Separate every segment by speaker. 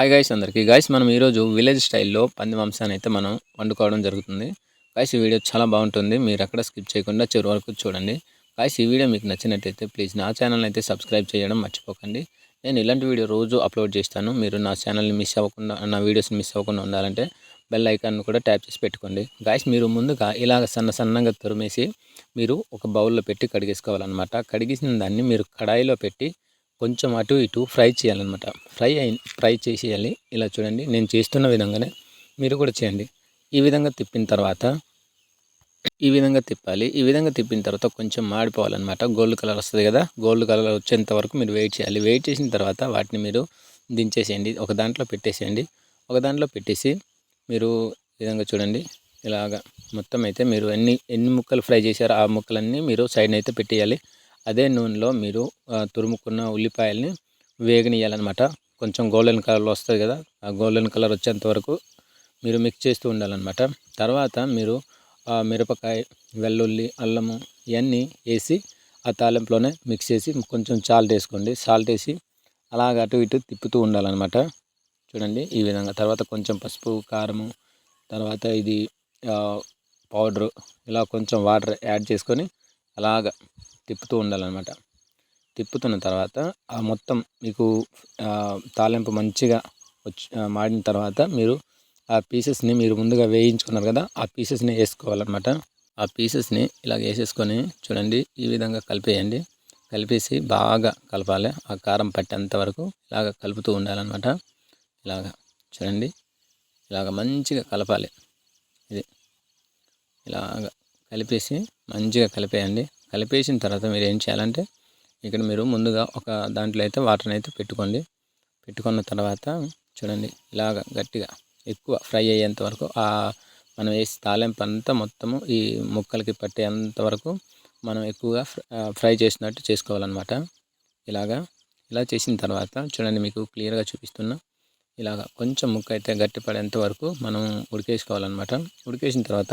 Speaker 1: Hi guys అందరికీ. Guys మనం ఈరోజు విలేజ్ స్టైల్లో పంది మాంసాన్ని అయితే మనం వండుకోవడం జరుగుతుంది. గాయస్ ఈ వీడియో చాలా బాగుంటుంది. మీరు అక్కడ స్కిప్ చేయకుండా చివరి వరకు చూడండి. గాయస్ ఈ వీడియో మీకు నచ్చినట్టయితే ప్లీజ్ నా ఛానల్ అయితే సబ్స్క్రైబ్ చేయడం మర్చిపోకండి. నేను ఇలాంటి వీడియో రోజు అప్లోడ్ చేస్తాను. మీరు నా ఛానల్ని మిస్ అవ్వకుండా నా వీడియోస్ని మిస్ అవ్వకుండా ఉండాలంటే బెల్ ఐకాన్ కూడా ట్యాప్ చేసి పెట్టుకోండి. గాయస్ మీరు ముందుగా ఇలాగ సన్న సన్నగా తురిమేసి మీరు ఒక బౌల్లో పెట్టి కడిగేసుకోవాలన్నమాట. కడిగేసిన దాన్ని మీరు కడాయిలో పెట్టి కొంచెం అటు ఇటు ఫ్రై చేయాలన్నమాట. ఫ్రై అయి ఫ్రై చేసేయాలి. ఇలా చూడండి నేను చేస్తున్న విధంగానే మీరు కూడా చేయండి. ఈ విధంగా తిప్పిన తర్వాత ఈ విధంగా తిప్పాలి. ఈ విధంగా తిప్పిన తర్వాత కొంచెం మాడిపోవాలన్నమాట. గోల్డ్ కలర్ వస్తుంది కదా గోల్డ్ కలర్ వచ్చేంత వరకు మీరు వెయిట్ చేయాలి. వెయిట్ చేసిన తర్వాత వాటిని మీరు దించేసేయండి. ఒక దాంట్లో పెట్టేసేయండి. ఒక దాంట్లో పెట్టేసి మీరు ఈ విధంగా చూడండి. ఇలాగా మొత్తం అయితే మీరు ఎన్ని ఎన్ని ముక్కలు ఫ్రై చేశారో ఆ ముక్కలన్నీ మీరు సైడ్ అయితే పెట్టేయాలి. అదే నూనెలో మీరు తురుముకున్న ఉల్లిపాయల్ని వేగనియాలన్నమాట కొంచెం గోల్డెన్ కలర్లో వస్తుంది కదా ఆ గోల్డెన్ కలర్ వచ్చేంత వరకు మీరు మిక్స్ చేస్తూ ఉండాలన్నమాట. తర్వాత మీరు మిరపకాయ వెల్లుల్లి అల్లము ఇవన్నీ వేసి ఆ తాలింపులోనే మిక్స్ చేసి కొంచెం సాల్ట్ వేసుకోండి. సాల్ట్ వేసి అలాగ అటు ఇటు తిప్పుతూ ఉండాలన్నమాట. చూడండి ఈ విధంగా. తర్వాత కొంచెం పసుపు కారము తర్వాత ఇది పౌడరు ఇలా కొంచెం వాటర్ యాడ్ చేసుకొని అలాగ తిప్పుతూ ఉండాలన్నమాట. తిప్పుతున్న తర్వాత ఆ మొత్తం మీకు తాలింపు మంచిగా వచ్చి మాడిన తర్వాత మీరు ఆ పీసెస్ని మీరు ముందుగా వేయించుకున్నారు కదా ఆ పీసెస్ని వేసుకోవాలన్నమాట. ఆ పీసెస్ని ఇలా వేసేసుకొని చూడండి ఈ విధంగా కలిపేయండి. కలిపేసి బాగా కలపాలి. ఆ కారం పట్టేంత వరకు ఇలాగ కలుపుతూ ఉండాలన్నమాట. ఇలాగ చూడండి ఇలాగ మంచిగా కలపాలి. ఇది ఇలాగ కలిపేసి మంచిగా కలిపేయండి. కలిపేసిన తర్వాత మీరు ఏం చేయాలంటే ఇక్కడ మీరు ముందుగా ఒక దాంట్లో అయితే వాటర్ని అయితే పెట్టుకోండి. పెట్టుకున్న తర్వాత చూడండి ఇలాగ గట్టిగా ఎక్కువ ఫ్రై అయ్యేంత వరకు ఆ మనం వేసి తాలింపు అంతా మొత్తము ఈ ముక్కలకి పట్టేంత వరకు మనం ఎక్కువగా ఫ్రై చేసినట్టు చేసుకోవాలన్నమాట. ఇలాగా ఇలా చేసిన తర్వాత చూడండి మీకు క్లియర్గా చూపిస్తున్నా. ఇలాగ కొంచెం ముక్క అయితే గట్టిపడేంత వరకు మనం ఉడికేసుకోవాలన్నమాట. ఉడికేసిన తర్వాత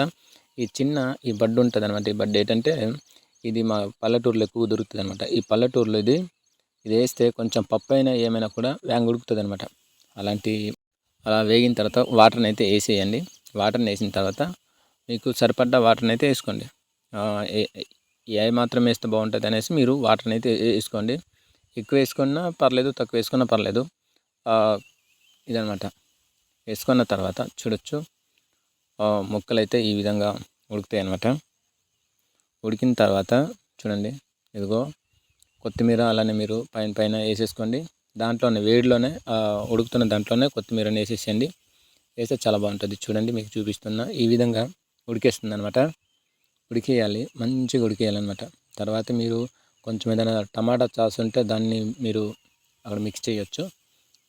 Speaker 1: ఈ చిన్న ఈ బడ్డు ఉంటుంది అనమాట ఈ బడ్డు ఏంటంటే ఇది మా పల్లెటూరులో ఎక్కువ దొరుకుతుంది అనమాట ఈ పల్లెటూరులో ఇది ఇది వేస్తే కొంచెం పప్పు అయినా ఏమైనా కూడా వేగ ఉడుకుతుంది అనమాట అలాంటి అలా వేగిన తర్వాత వాటర్ని అయితే వేసేయండి. వాటర్ని వేసిన తర్వాత మీకు సరిపడ్డ వాటర్ని అయితే వేసుకోండి ఏ మాత్రం వేస్తే బాగుంటుంది అనేసి మీరు వాటర్ని అయితే వేసుకోండి. ఎక్కువ వేసుకున్నా పర్లేదు తక్కువ వేసుకున్నా పర్లేదు. ఇదనమాట వేసుకున్న తర్వాత చూడొచ్చు. ముక్కలు అయితే ఈ విధంగా ఉడుకుతాయి అనమాట ఉడికిన తర్వాత చూడండి ఇదిగో కొత్తిమీర అలానే మీరు పైన పైన వేసేసుకోండి. దాంట్లోనే వేడిలోనే ఉడుకుతున్న దాంట్లోనే కొత్తిమీరని వేసేసేయండి. వేస్తే చాలా బాగుంటుంది. చూడండి మీకు చూపిస్తున్నా. ఈ విధంగా ఉడికేస్తుంది అనమాట ఉడికేయాలి మంచిగా ఉడికేయాలన్నమాట. తర్వాత మీరు కొంచెం ఏదైనా టమాటా సాస్ ఉంటే దాన్ని మీరు అక్కడ మిక్స్ చేయొచ్చు.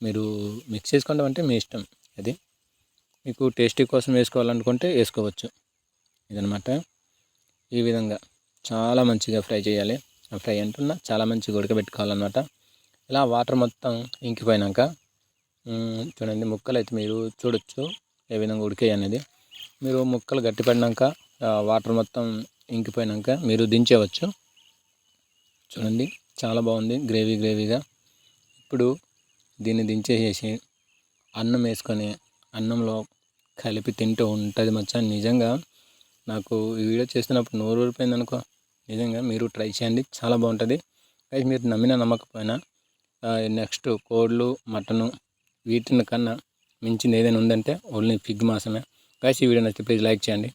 Speaker 1: మీరు మిక్స్ చేసుకోవడం అంటే మీ ఇష్టం అది. మీకు టేస్టీ కోసం వేసుకోవాలనుకుంటే వేసుకోవచ్చు. ఇదనమాట ఈ విధంగా చాలా మంచిగా ఫ్రై చేయాలి. ఫ్రై అంటున్నా చాలా మంచిగా ఉడకబెట్టుకోవాలన్నమాట. ఇలా వాటర్ మొత్తం ఇంకిపోయినాక చూడండి ముక్కలు అయితే మీరు చూడొచ్చు ఏ విధంగా ఉడికాయి అనేది. మీరు ముక్కలు గట్టిపడినాక వాటర్ మొత్తం ఇంకిపోయినాక మీరు దించేవచ్చు చూడండి చాలా బాగుంది గ్రేవీ గ్రేవీగా. ఇప్పుడు దీన్ని దించేసేసి అన్నం వేసుకొని అన్నంలో కలిపి తింటూ ఉంటుంది మచ్చా. నిజంగా నాకు ఈ వీడియో చేస్తున్నప్పుడు నోరు ఊరిపోయింది అనుకో. నిజంగా మీరు ట్రై చేయండి. చాలా బాగుంటుంది. అయితే మీరు నమ్మిన నమ్మకపోయినా నెక్స్ట్ కోళ్ళు మటను వీటిని కన్నా మించింది ఏదైనా ఉందంటే ఓన్లీ ఫిగ్ మాసమే కాసి ఈ వీడియో నచ్చితే ప్లీజ్ లైక్ చేయండి.